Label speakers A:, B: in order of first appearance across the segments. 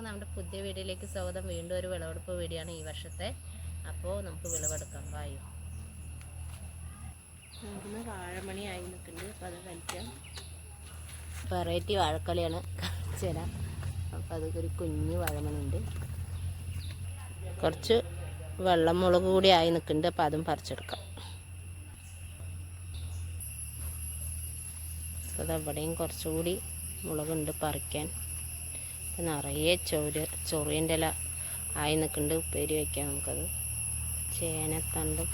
A: എല്ലാവർക്കും നമ്മുടെ പുതിയ വീഡിയോയിലേക്ക് സ്വാഗതം. വീണ്ടും ഒരു വിളവെടുപ്പ് വീഡിയോ ആണ് ഈ വർഷത്തെ. അപ്പോൾ നമുക്ക് വിളവെടുക്കാം. വായു നമുക്കിന്ന് വാഴമണി ആയി നിൽക്കുന്നുണ്ട്. അപ്പോൾ അത് കഴിക്കാം. വെറൈറ്റി വാഴക്കളിയാണ് കാണിച്ചുതരാം അപ്പം അപ്പോൾ അതൊക്കെ ഒരു കുഞ്ഞു വാഴമണി ഉണ്ട് കുറച്ച് വെള്ളം മുളക് കൂടി ആയി നിൽക്കുന്നുണ്ട്. അപ്പോൾ അതും പറിച്ചെടുക്കാം. അതവിടെയും അവിടെയും കുറച്ചുകൂടി മുളകുണ്ട് പറിക്കാൻ. നിറയെ ചൊരു ചൊറിയന്റെ ഇല ആയി നിൽക്കുന്നുണ്ട്. ഉപ്പേരി വയ്ക്കാം നമുക്കത്. ചേനത്തണ്ടും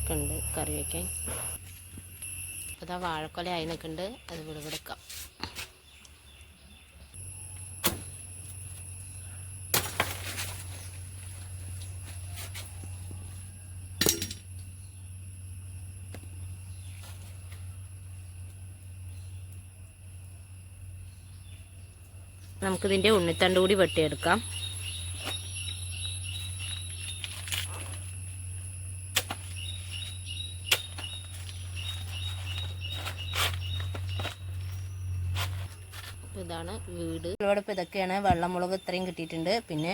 A: ഒക്കെ ഉണ്ട് കറി വയ്ക്കാൻ അപ്പോൾ ആ വാഴക്കൊല ആയി നിൽക്കുന്നുണ്ട്. അത് വിളവെടുക്കാം നമുക്കിതിന്റെ ഉണ്ണിത്തണ്ട് കൂടി വെട്ടിയെടുക്കാം. ഇതാണ് വീട്. ഇവിടെ ഇപ്പോൾ ഇതൊക്കെയാണ് വെള്ളമുളക് ഇത്രയും കിട്ടിയിട്ടുണ്ട്. പിന്നെ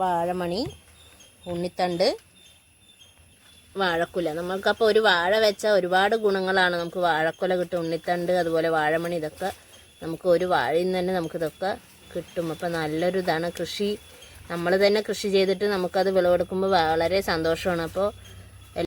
A: വാഴമണി ഉണ്ണിത്തണ്ട് വാഴക്കുല. നമ്മൾക്കപ്പോൾ ഒരു വാഴ വെച്ചാൽ ഒരുപാട് ഗുണങ്ങളാണ്. നമുക്ക് വാഴക്കുല കിട്ടും ഉണ്ണിത്തണ്ട് അതുപോലെ വാഴമണി ഇതൊക്കെ നമുക്ക് ഒരു വാഴയിൽ നിന്ന് തന്നെ നമുക്കിതൊക്കെ കിട്ടും. അപ്പോൾ നല്ലൊരു ഇതാണ് കൃഷി. നമ്മൾ തന്നെ കൃഷി ചെയ്തിട്ട് നമുക്കത് വിളവെടുക്കുമ്പോൾ വളരെ സന്തോഷമാണ്. അപ്പോൾ